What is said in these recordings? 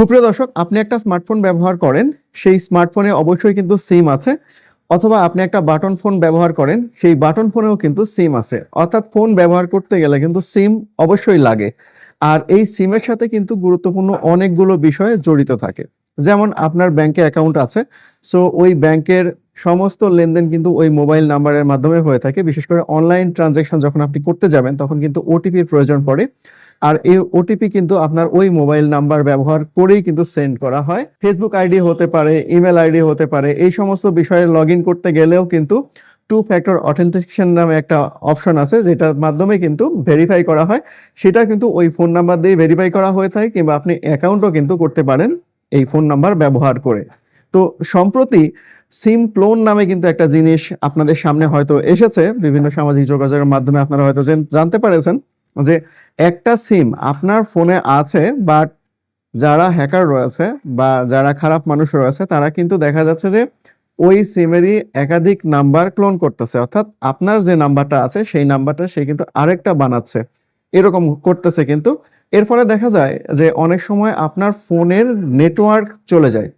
সুপ্রিয় দর্শক, আপনি একটা স্মার্টফোন ব্যবহার করেন, সেই স্মার্টফোনে অবশ্যই কিন্তু সিম আছে, অথবা আপনি একটা বাটন ফোন ব্যবহার করেন, সেই বাটন ফোনেও কিন্তু সিম আছে। অর্থাৎ ফোন ব্যবহার করতে গেলে কিন্তু সিম অবশ্যই লাগে। আর এই সিমের সাথে কিন্তু গুরুত্বপূর্ণ অনেকগুলো বিষয় জড়িত থাকে। যেমন আপনার ব্যাংকে অ্যাকাউন্ট আছে সো ওই ব্যাংকের সমস্ত লেনদেন কিন্তু ওই মোবাইল নাম্বারের মাধ্যমে হয়ে থাকে। বিশেষ করে অনলাইন ট্রানজ্যাকশন যখন আপনি করতে যাবেন, তখন কিন্তু ওটিপির প্রয়োজন পড়ে। আর এই ওটিপি কিন্তু আপনার ওই মোবাইল নাম্বার ব্যবহার করেই কিন্তু সেন্ড করা হয়। ফেসবুক আইডি হতে পারে ইমেল আইডি হতে পারে, এই সমস্ত বিষয়ে লগ করতে গেলেও কিন্তু টু ফ্যাক্টর অথেন্টিকেশন নামে একটা অপশন আছে, যেটার মাধ্যমে কিন্তু ভেরিফাই করা হয়। সেটা কিন্তু ওই ফোন নাম্বার দিয়ে ভেরিফাই করা হয়ে থাকে, কিংবা আপনি অ্যাকাউন্টও কিন্তু করতে পারেন এই ফোন নাম্বার ব্যবহার করে। তো সম্প্রতি সিম ক্লোন নামে কিন্তু একটা জিনিস আপনাদের সামনে হয়তো এসেছে। বিভিন্ন সামাজিক যোগাযোগের মাধ্যমে আপনারা হয়তো জানতে পেরেছেন যে একটা সিম আপনার ফোনে আছে বাট যারা হ্যাকার রয়েছে বা যারা খারাপ মানুষ রয়েছে, তারা কিন্তু দেখা যাচ্ছে যে ওই সিমেরই একাধিক নাম্বার ক্লোন করতেছে। অর্থাৎ আপনার যে নাম্বারটা আছে, সেই নাম্বারটা সে কিন্তু আরেকটা বানাচ্ছে। এরকম করতেছে কিন্তু। এর ফলে দেখা যায় যে অনেক সময় আপনার ফোনের নেটওয়ার্ক চলে যায়।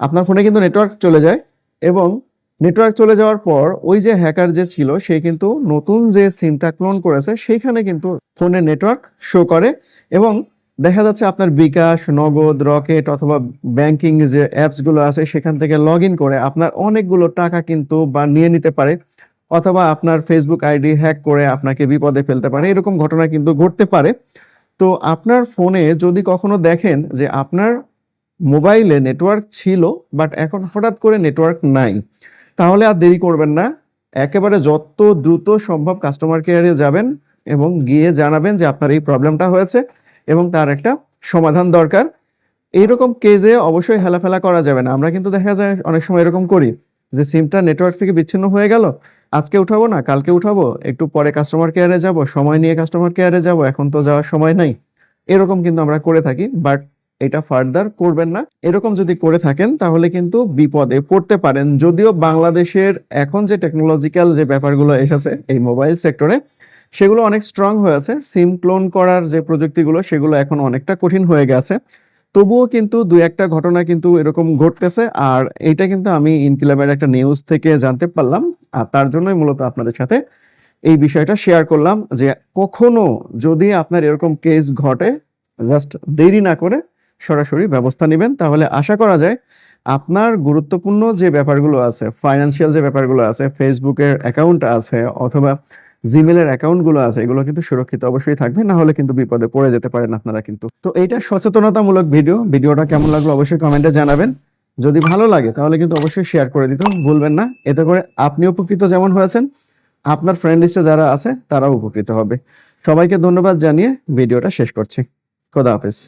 আপনার ফোনে কিন্তু নেটওয়ার্ক চলে যায় এবং নেটওয়ার্ক চলে যাওয়ার পর ওই যে হ্যাকার যে ছিল, সে কিন্তু নতুন যে সিমটা ক্লোন করেছে, সেইখানে কিন্তু ফোনের নেটওয়ার্ক শো করে এবং দেখা যাচ্ছে আপনার বিকাশ, নগদ, রকেট অথবা ব্যাংকিং যে অ্যাপসগুলো আছে, সেখান থেকে লগ ইন করে আপনার অনেকগুলো টাকা কিন্তু বা নিয়ে নিতে পারে অথবা আপনার ফেসবুক আইডি হ্যাক করে আপনাকে বিপদে ফেলতে পারে, এরকম ঘটনা কিন্তু ঘটতে পারে। তো আপনার ফোনে যদি কখনো দেখেন যে আপনার মোবাইলে নেটওয়ার্ক ছিল বাট এখন হঠাৎ করে নেটওয়ার্ক নাই। তাহলে আর দেরি করবেন না। একেবারে যত দ্রুত সম্ভব কাস্টমার কেয়ারে যাবেন এবং গিয়ে জানাবেন যে আপনার এই প্রবলেমটা হয়েছে এবং তার একটা সমাধান দরকার। এইরকম কেজে অবশ্যই হেলাফেলা করা যাবে না। আমরা কিন্তু দেখা যায় অনেক সময় এরকম করি যে সিমটা নেটওয়ার্ক থেকে বিচ্ছিন্ন হয়ে গেল, আজকে উঠাবো না, কালকে উঠাবো, একটু পরে কাস্টমার কেয়ারে যাব, সময় নিয়ে কাস্টমার কেয়ারে যাব, এখন তো যাওয়ার সময় নাই। এরকম কিন্তু আমরা করে থাকি বাট এটা ফার্দার করবেন না। এরকম যদি করে থাকেন, তাহলে কিন্তু বিপদে পড়তে পারেন। যদিও বাংলাদেশের এখন যে টেকনোলজিক্যাল যে ব্যাপারগুলো এসেছে এই মোবাইল সেক্টরে সেগুলো অনেক স্ট্রং হয়েছে। সিম ক্লোন করার যে প্রযুক্তিগুলো, সেগুলো এখন অনেকটা কঠিন হয়ে গেছে। তবুও কিন্তু দু একটা ঘটনা কিন্তু এরকম ঘটতেছে। আর এটা কিন্তু আমি ইনকিলাবের একটা নিউজ থেকে জানতে পারলাম। আর তার জন্যই মূলত আপনাদের সাথে এই বিষয়টা শেয়ার করলাম যে কখনো যদি আপনার এরকম কেস ঘটে জাস্ট দেরি না করে সরাসরি ব্যবস্থা নেবেন। তাহলে আশা করা যায় আপনার গুরুত্বপূর্ণ যে ব্যাপারগুলো আছে ফাইন্যান্সিয়াল যে ব্যাপারগুলো আছে ফেসবুকের অ্যাকাউন্ট আছে অথবা জিমেলের অ্যাকাউন্টগুলো আছে, এগুলো কিন্তু সুরক্ষিত অবশ্যই থাকবে। না হলে কিন্তু বিপদে পড়ে যেতে পারেন আপনারা কিন্তু। তো এইটা সচেতনতামূলক ভিডিও ভিডিওটা কেমন লাগল অবশ্যই কমেন্টে জানাবেন। যদি ভালো লাগে তাহলে কিন্তু অবশ্যই শেয়ার করে দিতে ভুলবেন না। এতে করে আপনি উপকৃত যেমন হয়েছেন, আপনার ফ্রেন্ড লিস্টে যারা আছে তারাও উপকৃত হবে। সবাইকে ধন্যবাদ জানিয়ে ভিডিওটা শেষ করছি। খোদা হাফেজ।